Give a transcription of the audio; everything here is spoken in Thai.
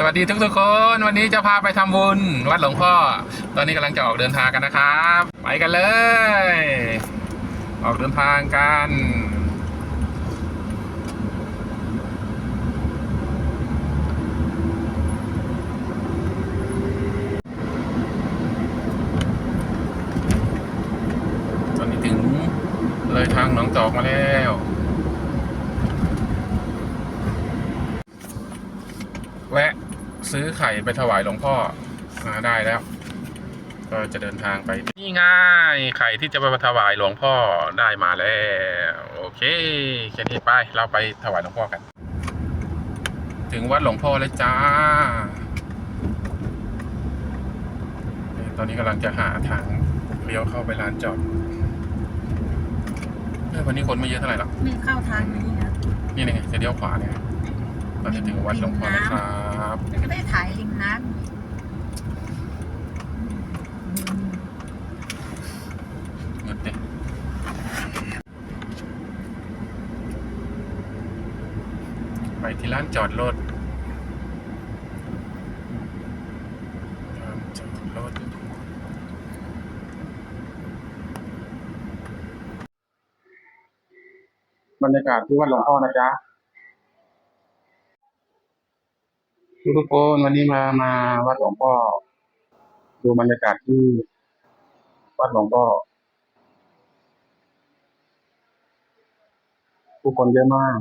สวัสดีทุกทุกๆคน วันนี้จะพาไปทำบุญ วัดหลวงพ่อ ตอนนี้กำลังจะออกเดินทางกันนะครับ ไปกันเลย ออกเดินทางกันตอนนี้ถึงเลยทางหนองจอกมาแล้ว แวะ ซื้อไข่ไปถวายหลวงพ่อมาได้แล้ว ก็จะเดินทางไปนี่ง่ายไข่ที่จะไปถวายหลวงพ่อได้มาแล้วโอเคแค่นี้ไปเราไปถวายหลวงพ่อกัน ถึงวัดหลวงพ่อแล้วจ้า ตอนนี้กำลังจะหาทางเลี้ยวเข้าไปลานจอดเออวันนี้คนไม่เยอะเท่าไหร่หรอกไม่เข้าทางนี้นะนี่ไงจะเลี้ยวขวาเนี่ย เราจะถึงวัดหลวงพ่อแล้วครับแล้วก็ได้ถ่ายริมน้เงินเด็ไปที่ร้านจอดรถร้านจอดรถบรรยากาศที่วัดหลวงพ่อนะจ๊ะ ทุกคนวันนี้มามาวัดหลวงพ่อดูบรรยากาศที่วัดหลวงพ่อผู้คนเยอะมาก